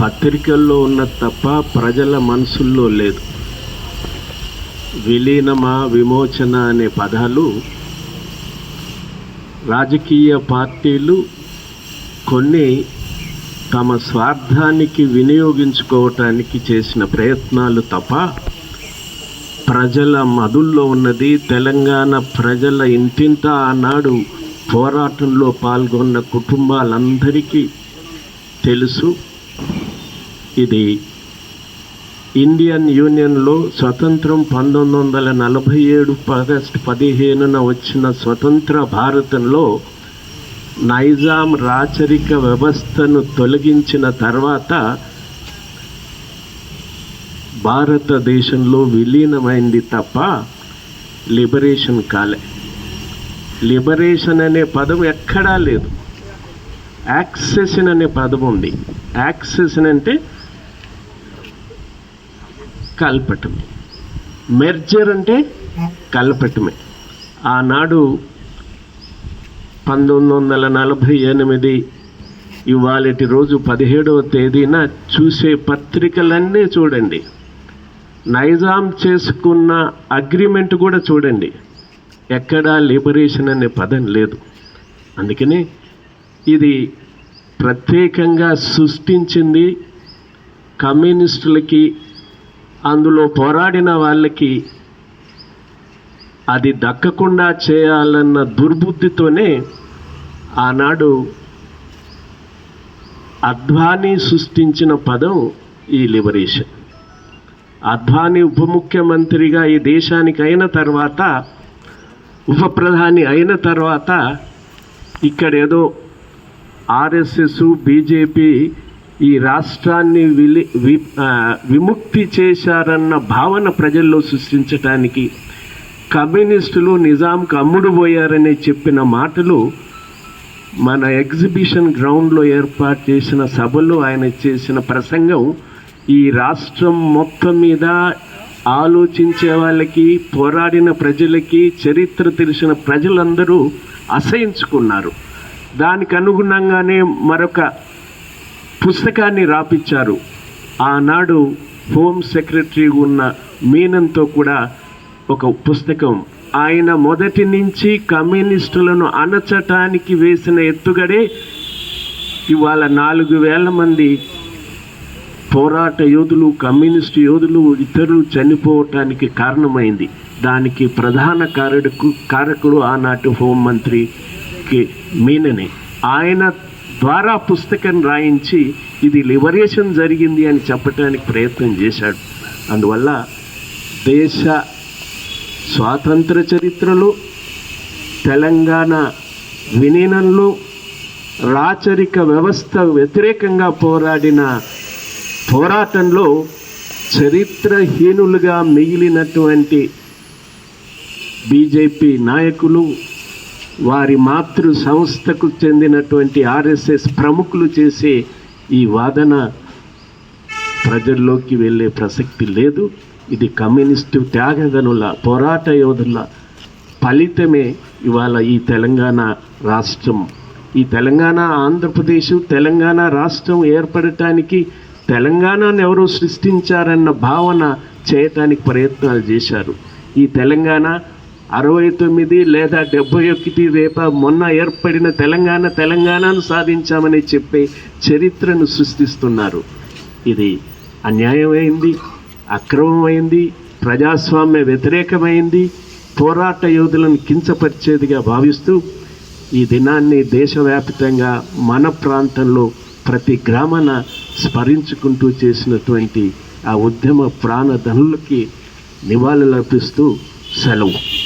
పత్రికల్లో ఉన్న తప్ప ప్రజల మనసుల్లో లేదు. విలీనమా విమోచన అనే పదాలు రాజకీయ పార్టీలు కొన్ని తమ స్వార్థానికి వినియోగించుకోవటానికి చేసిన ప్రయత్నాలు తప్ప ప్రజల మధుల్లో ఉన్నది తెలంగాణ ప్రజల ఇంటింట ఆనాడు పోరాటంలో పాల్గొన్న కుటుంబాలందరికీ తెలుసు. ఇది ఇండియన్ యూనియన్లో స్వతంత్రం పంతొమ్మిది వందల నలభై ఏడు ఆగస్టు పదిహేనున వచ్చిన స్వతంత్ర భారతంలో నైజాం రాచరిక వ్యవస్థను తొలగించిన తర్వాత భారతదేశంలో విలీనమైంది తప్ప లిబరేషన్ కాలే. లిబరేషన్ అనే పదం ఎక్కడా లేదు. యాక్సెషన్ అనే పదం ఉంది. యాక్సెషన్ అంటే కల్పటం మెర్జర్ అంటే కలపటమే. ఆనాడు పంతొమ్మిది వందల నలభై ఎనిమిది ఇవాళటి రోజు పదిహేడవ తేదీన చూసే పత్రికలన్నీ చూడండి. నైజాం చేసుకున్న అగ్రిమెంట్ కూడా చూడండి. ఎక్కడా లిబరేషన్ అనే పదం లేదు. అందుకని ఇది ప్రత్యేకంగా సృష్టించింది కమ్యూనిస్టులకి అందులో పోరాడిన వాళ్ళకి అది దక్కకుండా చేయాలన్న దుర్బుద్ధితోనే ఆనాడు అద్వానీ సృష్టించిన పదం ఈ లిబరేషన్. అద్వానీ ఉప ముఖ్యమంత్రిగా ఈ దేశానికి అయిన తర్వాత ఉప ప్రధాని అయిన తర్వాత ఇక్కడ ఏదో ఆర్ఎస్ఎస్ బీజేపీ ఈ రాష్ట్రాన్ని విలి వి విముక్తి చేశారన్న భావన ప్రజల్లో సృష్టించటానికి కమ్యూనిస్టులు నిజాంకు అమ్ముడు పోయారని చెప్పిన మాటలు మన ఎగ్జిబిషన్ గ్రౌండ్లో ఏర్పాటు చేసిన సభలో ఆయన చేసిన ప్రసంగం ఈ రాష్ట్రం మొత్తం మీద ఆలోచించే వాళ్ళకి పోరాడిన ప్రజలకి చరిత్ర తెలిసిన ప్రజలందరూ అసహించుకున్నారు. దానికి అనుగుణంగానే మరొక పుస్తకాన్ని రాపిచ్చారు. ఆనాడు హోమ్ సెక్రటరీ ఉన్న మీనంతో కూడా ఒక పుస్తకం. ఆయన మొదటి నుంచి కమ్యూనిస్టులను అణచటానికి వేసిన ఎత్తుగడే ఇవాళ నాలుగు వేల మంది పోరాట యోధులు కమ్యూనిస్టు యోధులు ఇతరులు చనిపోవటానికి కారణమైంది. దానికి ప్రధాన కారకుడు కారకుడు ఆనాటి హోంమంత్రికి మీననే. ఆయన ద్వారా పుస్తకం రాయించి ఇది లిబరేషన్ జరిగింది అని చెప్పడానికి ప్రయత్నం చేశాడు. అందువల్ల దేశ స్వాతంత్ర చరిత్రలో తెలంగాణ విలీనంలో రాచరిక వ్యవస్థ వ్యతిరేకంగా పోరాడిన పోరాటంలో చరిత్రహీనులుగా మిగిలినటువంటి బీజేపీ నాయకులు వారి మాతృ సంస్థకు చెందినటువంటి ఆర్ఎస్ఎస్ ప్రముఖులు చేసే ఈ వాదన ప్రజల్లోకి వెళ్ళే ప్రసక్తి లేదు. ఇది కమ్యూనిస్టు త్యాగగనుల పోరాట యోధుల ఫలితమే ఇవాళ ఈ తెలంగాణ రాష్ట్రం. ఈ తెలంగాణ ఆంధ్రప్రదేశ్ తెలంగాణ రాష్ట్రం ఏర్పడటానికి తెలంగాణను ఎవరో సృష్టించారన్న భావన చేయటానికి ప్రయత్నాలు చేశారు. ఈ తెలంగాణ అరవై తొమ్మిది లేదా డెబ్బై ఒకటి రేప మొన్న ఏర్పడిన తెలంగాణ తెలంగాణను సాధించామని చెప్పే చరిత్రను సృష్టిస్తున్నారు. ఇది అన్యాయమైంది అక్రమమైంది ప్రజాస్వామ్య వ్యతిరేకమైంది పోరాట యోధులను కించపరిచేదిగా భావిస్తూ ఈ దినాన్ని దేశవ్యాప్తంగా మన ప్రాంతంలో ప్రతి గ్రామాన స్మరించుకుంటూ చేసినటువంటి ఆ ఉద్యమ ప్రాణధనులకి నివాళులర్పిస్తూ సెలవు.